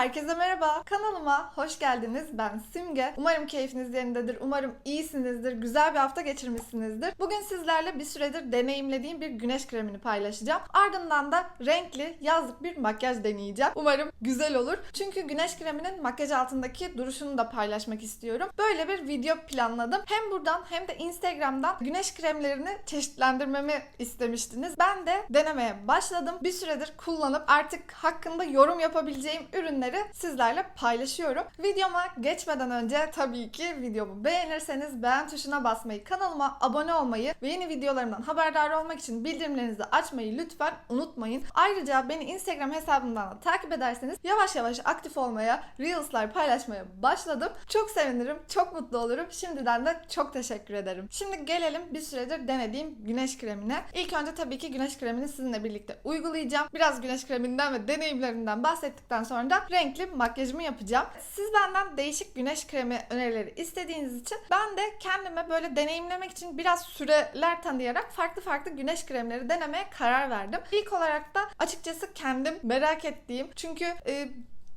Herkese merhaba. Kanalıma hoş geldiniz. Ben Simge. Umarım keyfiniz yerindedir. Umarım iyisinizdir. Güzel bir hafta geçirmişsinizdir. Bugün sizlerle bir süredir deneyimlediğim bir güneş kremini paylaşacağım. Ardından da renkli yazlık bir makyaj deneyeceğim. Umarım güzel olur. Çünkü güneş kreminin makyaj altındaki duruşunu da paylaşmak istiyorum. Böyle bir video planladım. Hem buradan hem de Instagram'dan güneş kremlerini çeşitlendirmemi istemiştiniz. Ben de denemeye başladım. Bir süredir kullanıp artık hakkında yorum yapabileceğim ürünleri sizlerle paylaşıyorum. Videoma geçmeden önce tabii ki videomu beğenirseniz beğen tuşuna basmayı, kanalıma abone olmayı ve yeni videolarımdan haberdar olmak için bildirimlerinizi açmayı lütfen unutmayın. Ayrıca beni Instagram hesabımdan da takip ederseniz yavaş yavaş aktif olmaya, Reels'lar paylaşmaya başladım. Çok sevinirim, çok mutlu olurum. Şimdiden de çok teşekkür ederim. Şimdi gelelim bir süredir denediğim güneş kremine. İlk önce tabii ki güneş kremini sizinle birlikte uygulayacağım. Biraz güneş kreminden ve deneyimlerimden bahsettikten sonra da renkli makyajımı yapacağım. Siz benden değişik güneş kremi önerileri istediğiniz için ben de kendime böyle deneyimlemek için biraz süreler tanıyarak farklı farklı güneş kremleri denemeye karar verdim. İlk olarak da açıkçası kendim merak ettiğim çünkü e,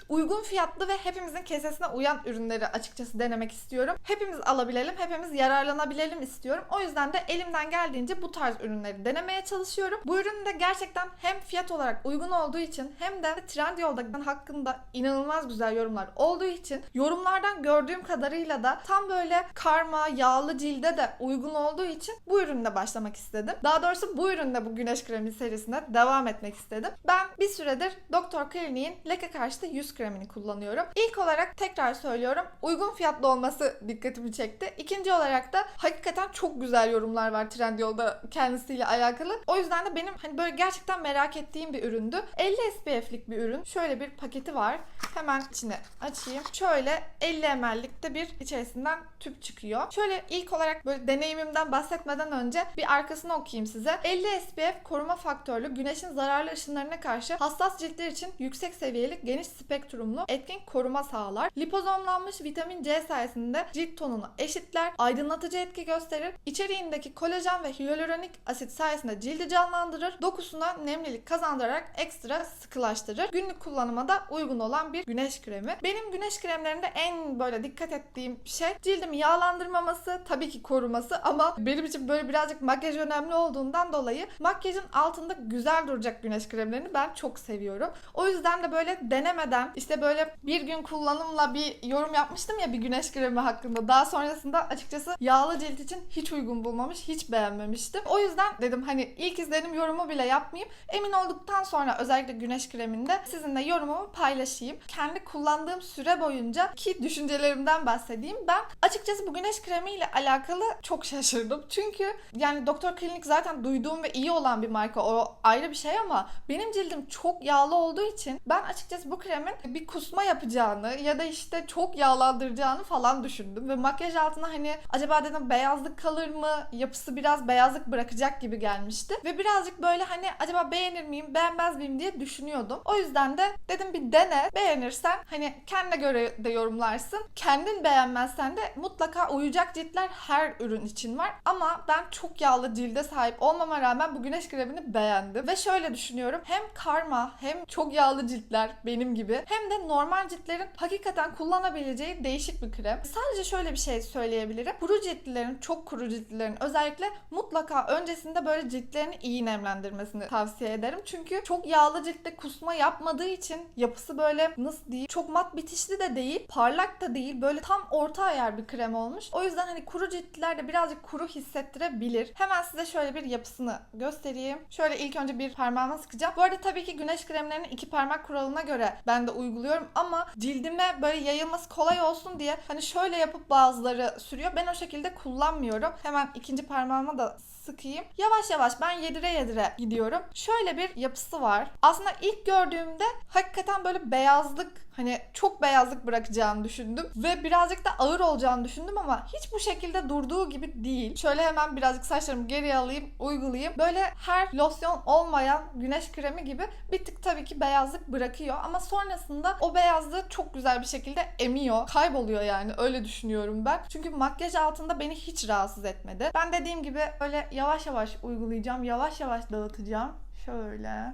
uygun fiyatlı ve hepimizin kesesine uyan ürünleri açıkçası denemek istiyorum. Hepimiz alabilelim, hepimiz yararlanabilelim istiyorum. O yüzden de elimden geldiğince bu tarz ürünleri denemeye çalışıyorum. Bu ürün de gerçekten hem fiyat olarak uygun olduğu için hem de Trendyol'da hakkında inanılmaz güzel yorumlar olduğu için yorumlardan gördüğüm kadarıyla da tam böyle karma, yağlı cilde de uygun olduğu için bu ürünle başlamak istedim. Daha doğrusu bu ürünle bu güneş kremi serisine devam etmek istedim. Ben bir süredir Doktor Kliniğin leke karşıtı yüz kremini kullanıyorum. İlk olarak tekrar söylüyorum uygun fiyatlı olması dikkatimi çekti. İkinci olarak da hakikaten çok güzel yorumlar var Trendyol'da kendisiyle alakalı. O yüzden de benim hani böyle gerçekten merak ettiğim bir üründü. 50 SPF'lik bir ürün. Şöyle bir paketi var. Hemen içine açayım. Şöyle 50 ml'likte bir içerisinden tüp çıkıyor. Şöyle ilk olarak böyle deneyimimden bahsetmeden önce bir arkasını okuyayım size. 50 SPF koruma faktörlü güneşin zararlı ışınlarına karşı hassas ciltler için yüksek seviyeli geniş spektrumlu etkin koruma sağlar. Lipozomlanmış vitamin C sayesinde cilt tonunu eşitler, aydınlatıcı etki gösterir. İçeriğindeki kolajen ve hyaluronik asit sayesinde cildi canlandırır. Dokusuna nemlilik kazandırarak ekstra sıkılaştırır. Günlük kullanıma da uygun olan bir güneş kremi. Benim güneş kremlerinde en böyle dikkat ettiğim şey cildimi yağlandırmaması, tabii ki koruması ama benim için böyle birazcık makyaj önemli olduğundan dolayı makyajın altında güzel duracak güneş kremlerini ben çok seviyorum. O yüzden de böyle denemeden işte böyle bir gün kullanımla bir yorum yapmıştım ya bir güneş kremi hakkında. Daha sonrasında açıkçası yağlı cilt için hiç uygun bulmamış, hiç beğenmemiştim. O yüzden dedim hani ilk izlenim yorumu bile yapmayayım. Emin olduktan sonra özellikle güneş kreminde sizinle yorumumu paylaşayım. Kendi kullandığım süre boyunca ki düşüncelerimden bahsedeyim. Ben açıkçası bu güneş kremiyle alakalı çok şaşırdım. Çünkü yani Doktor Klinik zaten duyduğum ve iyi olan bir marka. O ayrı bir şey ama benim cildim çok yağlı olduğu için ben açıkçası bu kremin bir kusma yapacağını ya da işte çok yağlandıracağını falan düşündüm. Ve makyaj altına hani acaba dedim beyazlık kalır mı? Yapısı biraz beyazlık bırakacak gibi gelmişti. Ve birazcık böyle hani acaba beğenir miyim, beğenmez miyim diye düşünüyordum. O yüzden de dedim bir dene. Beğenirsen hani kendine göre de yorumlarsın. Kendin beğenmezsen de mutlaka uyacak ciltler her ürün için var. Ama ben çok yağlı cilde sahip olmama rağmen bu güneş kremini beğendim. Ve şöyle düşünüyorum. Hem karma hem çok yağlı ciltler benim gibi hem de normal ciltlerin hakikaten kullanabileceği değişik bir krem. Sadece şöyle bir şey söyleyebilirim. Kuru ciltlilerin, çok kuru ciltlilerin özellikle mutlaka öncesinde böyle ciltlerini iyi nemlendirmesini tavsiye ederim. Çünkü çok yağlı ciltte kusma yapmadığı için yapısı böyle nasıl diyeyim çok mat bitişli de değil, parlak da değil. Böyle tam orta ayar bir krem olmuş. O yüzden hani kuru ciltliler de birazcık kuru hissettirebilir. Hemen size şöyle bir yapısını göstereyim. Şöyle ilk önce bir parmağıma sıkacağım. Bu arada tabii ki güneş kremlerinin iki parmak kuralına göre ben de uyguluyorum ama cildime böyle yayılması kolay olsun diye hani şöyle yapıp bazıları sürüyor. Ben o şekilde kullanmıyorum. Hemen ikinci parmağıma da sıkayım. Yavaş yavaş ben yedire yedire gidiyorum. Şöyle bir yapısı var. Aslında ilk gördüğümde hakikaten böyle beyazlık hani çok beyazlık bırakacağını düşündüm ve birazcık da ağır olacağını düşündüm ama hiç bu şekilde durduğu gibi değil. Şöyle hemen birazcık saçlarımı geriye alayım, uygulayayım. Böyle her losyon olmayan güneş kremi gibi bir tık tabii ki beyazlık bırakıyor ama sonrasında o beyazlığı çok güzel bir şekilde emiyor. Kayboluyor yani öyle düşünüyorum ben. Çünkü makyaj altında beni hiç rahatsız etmedi. Ben dediğim gibi böyle yavaş yavaş uygulayacağım. Yavaş yavaş dağıtacağım. Şöyle.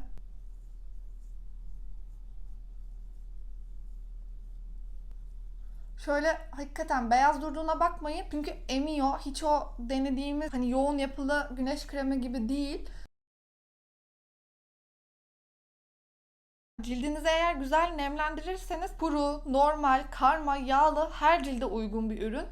Şöyle hakikaten beyaz durduğuna bakmayın. Çünkü emiyor. Hiç o denediğimiz hani yoğun yapılı güneş kremi gibi değil. Cildinizi eğer güzel nemlendirirseniz kuru, normal, karma, yağlı her cilde uygun bir ürün.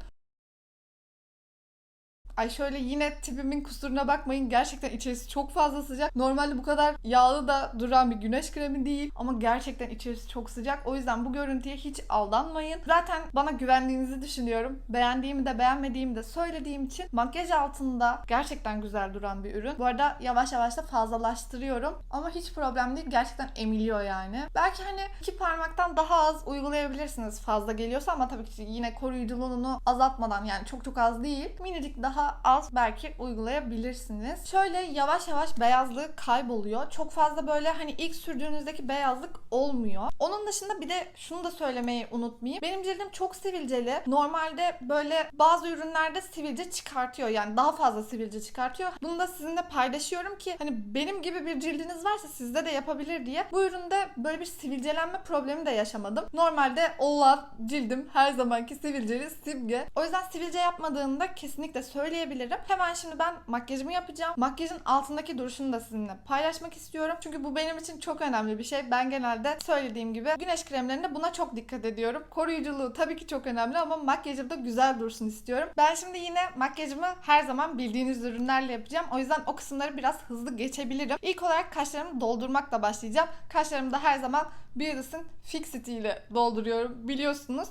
Ay şöyle yine tipimin kusuruna bakmayın. Gerçekten içerisi çok fazla sıcak. Normalde bu kadar yağlı da duran bir güneş kremi değil. Ama gerçekten içerisi çok sıcak. O yüzden bu görüntüye hiç aldanmayın. Zaten bana güvendiğinizi düşünüyorum. Beğendiğimi de beğenmediğimi de söylediğim için makyaj altında gerçekten güzel duran bir ürün. Bu arada yavaş yavaş da fazlalaştırıyorum. Ama hiç problem değil. Gerçekten emiliyor yani. Belki hani iki parmaktan daha az uygulayabilirsiniz fazla geliyorsa ama tabii ki yine koruyuculuğunu azaltmadan yani çok çok az değil. Minicik daha az belki uygulayabilirsiniz. Şöyle yavaş yavaş beyazlığı kayboluyor. Çok fazla böyle hani ilk sürdüğünüzdeki beyazlık olmuyor. Onun dışında bir de şunu da söylemeyi unutmayayım. Benim cildim çok sivilceli. Normalde böyle bazı ürünlerde sivilce çıkartıyor. Yani daha fazla sivilce çıkartıyor. Bunu da sizinle paylaşıyorum ki hani benim gibi bir cildiniz varsa sizde de yapabilir diye. Bu üründe böyle bir sivilcelenme problemi de yaşamadım. Normalde olan cildim her zamanki sivilceli simge. O yüzden sivilce yapmadığında kesinlikle söyleyebilirim. Hemen şimdi ben makyajımı yapacağım. Makyajın altındaki duruşunu da sizinle paylaşmak istiyorum. Çünkü bu benim için çok önemli bir şey. Ben genelde söylediğim gibi güneş kremlerinde buna çok dikkat ediyorum. Koruyuculuğu tabii ki çok önemli ama makyajım da güzel dursun istiyorum. Ben şimdi yine makyajımı her zaman bildiğiniz ürünlerle yapacağım. O yüzden o kısımları biraz hızlı geçebilirim. İlk olarak kaşlarımı doldurmakla başlayacağım. Kaşlarımı da her zaman Beauty's'in Fixity ile dolduruyorum biliyorsunuz.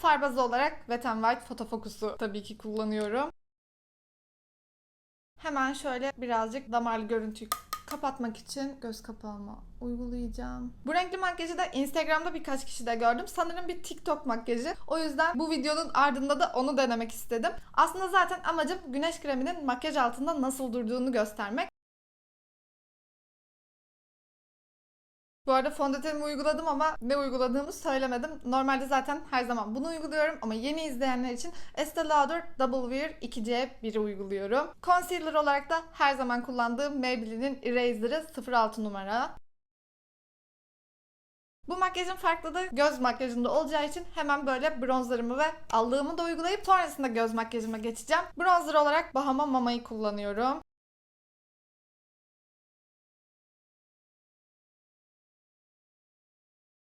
Far olarak Wet n White Photo Focus'u tabii ki kullanıyorum. Hemen şöyle birazcık damarlı görüntüyü kapatmak için göz kapağıma uygulayacağım. Bu renkli makyajı da Instagram'da birkaç kişi de gördüm. Sanırım bir TikTok makyajı. O yüzden bu videonun ardında da onu denemek istedim. Aslında zaten amacım güneş kreminin makyaj altında nasıl durduğunu göstermek. Bu arada fondötenimi uyguladım ama ne uyguladığımı söylemedim. Normalde zaten her zaman bunu uyguluyorum ama yeni izleyenler için Estee Lauder Double Wear 2C1'i uyguluyorum. Concealer olarak da her zaman kullandığım Maybelline'in Eraser'ı 06 numara. Bu makyajın farklılığı göz makyajında olacağı için hemen böyle bronzerımı ve allığımı da uygulayıp sonrasında göz makyajıma geçeceğim. Bronzer olarak Bahama Mama'yı kullanıyorum.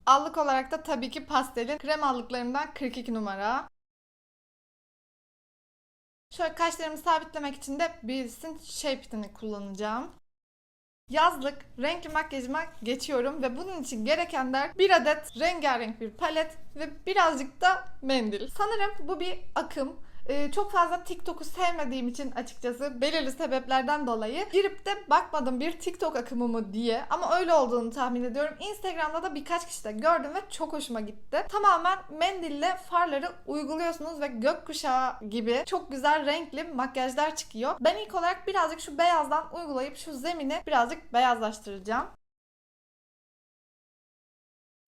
Allık olarak da tabii ki pastelin krem allıklarımdan 42 numara. Şöyle kaşlarımı sabitlemek için de Bills'in Shape Tin'i kullanacağım. Yazlık renkli makyajıma geçiyorum ve bunun için gerekenler bir adet rengarenk bir palet ve birazcık da mendil. Sanırım bu bir akım. Ee, çok fazla TikTok'u sevmediğim için açıkçası belirli sebeplerden dolayı girip de bakmadım bir TikTok akımı mı diye ama öyle olduğunu tahmin ediyorum. Instagram'da da birkaç kişi de gördüm ve çok hoşuma gitti. Tamamen mendille farları uyguluyorsunuz ve gökkuşağı gibi çok güzel renkli makyajlar çıkıyor. Ben ilk olarak birazcık şu beyazdan uygulayıp şu zemini birazcık beyazlaştıracağım.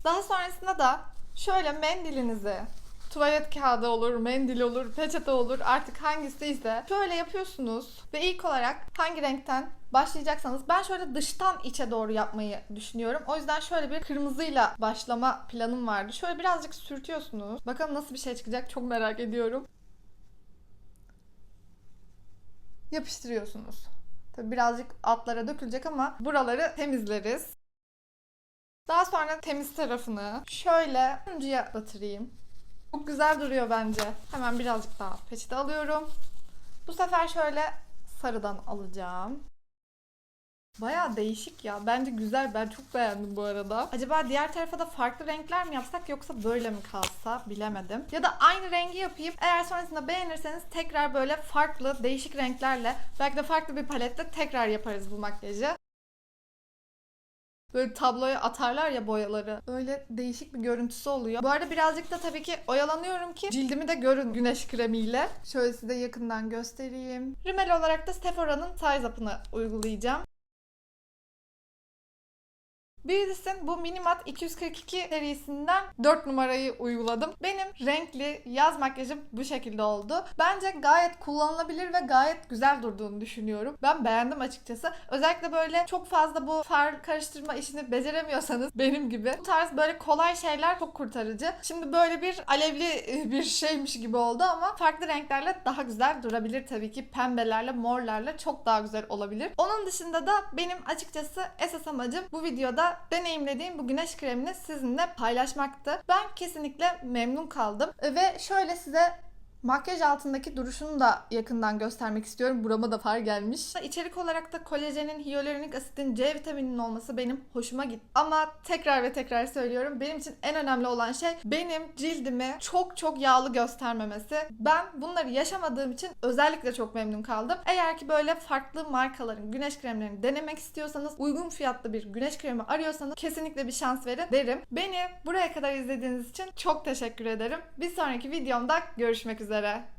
Daha sonrasında da şöyle mendilinizi tuvalet kağıdı olur, mendil olur, peçete olur artık hangisi ise şöyle yapıyorsunuz ve ilk olarak hangi renkten başlayacaksanız ben şöyle dıştan içe doğru yapmayı düşünüyorum. O yüzden şöyle bir kırmızıyla başlama planım vardı. Şöyle birazcık sürtüyorsunuz. Bakalım nasıl bir şey çıkacak çok merak ediyorum. Yapıştırıyorsunuz. Tabii birazcık altlara dökülecek ama buraları temizleriz. Daha sonra temiz tarafını şöyle önceya batırayım. Çok güzel duruyor bence. Hemen birazcık daha peçete alıyorum. Bu sefer şöyle sarıdan alacağım. Baya değişik ya. Bence güzel. Ben çok beğendim bu arada. Acaba diğer tarafa da farklı renkler mi yapsak yoksa böyle mi kalsa bilemedim. Ya da aynı rengi yapayım. Eğer sonrasında beğenirseniz tekrar böyle farklı değişik renklerle belki de farklı bir palette tekrar yaparız bu makyajı. Böyle tabloya atarlar ya boyaları. Öyle değişik bir görüntüsü oluyor. Bu arada birazcık da tabii ki oyalanıyorum ki cildimi de görün güneş kremiyle. Şöyle size yakından göstereyim. Rimel olarak da Sephora'nın Size Up'ını uygulayacağım. Beautys'in bu Minimat 242 serisinden 4 numarayı uyguladım. Benim renkli yaz makyajım bu şekilde oldu. Bence gayet kullanılabilir ve gayet güzel durduğunu düşünüyorum. Ben beğendim açıkçası. Özellikle böyle çok fazla bu far karıştırma işini beceremiyorsanız benim gibi bu tarz böyle kolay şeyler çok kurtarıcı. Şimdi böyle bir alevli e, bir şeymiş gibi oldu ama farklı renklerle daha güzel durabilir tabii ki. Pembelerle, morlarla çok daha güzel olabilir. Onun dışında da benim açıkçası esas amacım bu videoda deneyimlediğim bu güneş kremini sizinle paylaşmaktı. Ben kesinlikle memnun kaldım ve şöyle size Makyaj altındaki duruşunu da yakından göstermek istiyorum. Burama da far gelmiş. İçerik olarak da kolajenin, hyaluronik asitin, C vitamininin olması benim hoşuma gitti. Ama tekrar ve tekrar söylüyorum. Benim için en önemli olan şey benim cildimi çok çok yağlı göstermemesi. Ben bunları yaşamadığım için özellikle çok memnun kaldım. Eğer ki böyle farklı markaların güneş kremlerini denemek istiyorsanız, uygun fiyatlı bir güneş kremi arıyorsanız kesinlikle bir şans verin derim. Beni buraya kadar izlediğiniz için çok teşekkür ederim. Bir sonraki videomda görüşmek üzere.